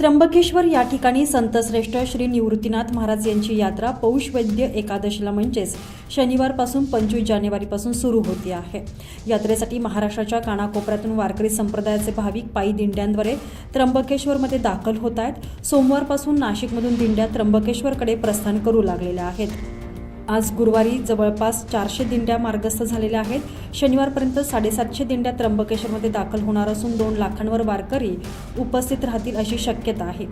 त्र्यंबकेश्वर या ठिकाणी संतश्रेष्ठ श्री निवृत्तीनाथ महाराज यांची यात्रा पौष वैद्य एकादशीला म्हणजेच शनिवारपासून पंचवीस जानेवारीपासून सुरू होते आहे. यात्रेसाठी महाराष्ट्राच्या कानाकोपऱ्यातून वारकरी संप्रदायाचे भाविक पायी दिंड्यांद्वारे त्र्यंबकेश्वरमध्ये दाखल होत आहेत. सोमवारपासून नाशिकमधून दिंड्या त्र्यंबकेश्वरकडे प्रस्थान करू लागलेल्या आहेत. आज गुरुवारी जवळपास चारशे दिंड्या मार्गस्थ झालेल्या आहेत. शनिवारपर्यंत साडेसातशे दिंड्या त्र्यंबकेश्वरमध्ये दाखल होणार असून दोन लाखांवर वारकरी उपस्थित राहतील अशी शक्यता आहे.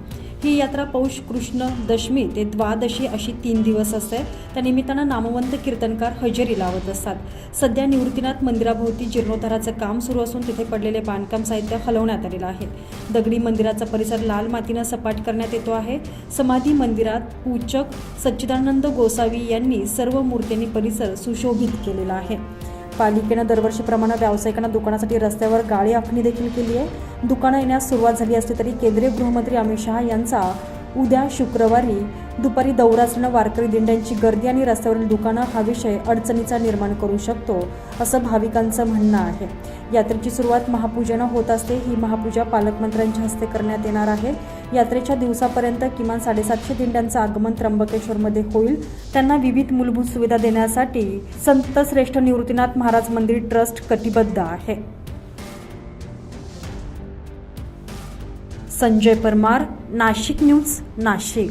ही यात्रा पौष कृष्ण दशमी ते द्वादशी अशी तीन दिवस असते. त्यानिमित्तानं नामवंत कीर्तनकार हजेरी लावत असतात. सध्या निवृत्तीनाथ मंदिराभोवती जीर्णोद्धाराचं काम सुरू असून तिथे पडलेले बांधकाम साहित्य हलवण्यात आलेलं आहे. दगडी मंदिराचा परिसर लाल मातीनं सपाट करण्यात येतो आहे. समाधी मंदिरात पूजक सच्चिदानंद गोसावी यांनी सर्व मूर्त्यांनी परिसर सुशोभित केलेला आहे. पालिकेनं दरवर्षीप्रमाणे व्यावसायिकांना दुकानासाठी रस्त्यावर गाळी आखणी देखील केली आहे. दुकानं येण्यास सुरुवात झाली असली तरी केंद्रीय गृहमंत्री अमित शहा यांचा उद्या शुक्रवारी दुपारी दौरा वारकरी दिंड्यांची गर्दी आणि रस्त्यावरील दुकानं हा विषय अडचणीचा निर्माण करू शकतो असं भाविकांचं म्हणणं आहे. यात्रेची सुरुवात महापूजेनं होत असते. ही महापूजा पालकमंत्र्यांच्या हस्ते करण्यात येणार आहे. यात्रेच्या दिवसापर्यंत किमान साडेसातशे दिंड्यांचं आगमन त्र्यंबकेश्वरमध्ये होईल. त्यांना विविध मूलभूत सुविधा देण्यासाठी संत श्रेष्ठ निवृत्तीनाथ महाराज मंदिर ट्रस्ट कटिबद्ध आहे. संजय परमार नाशिक न्यूज नाशिक.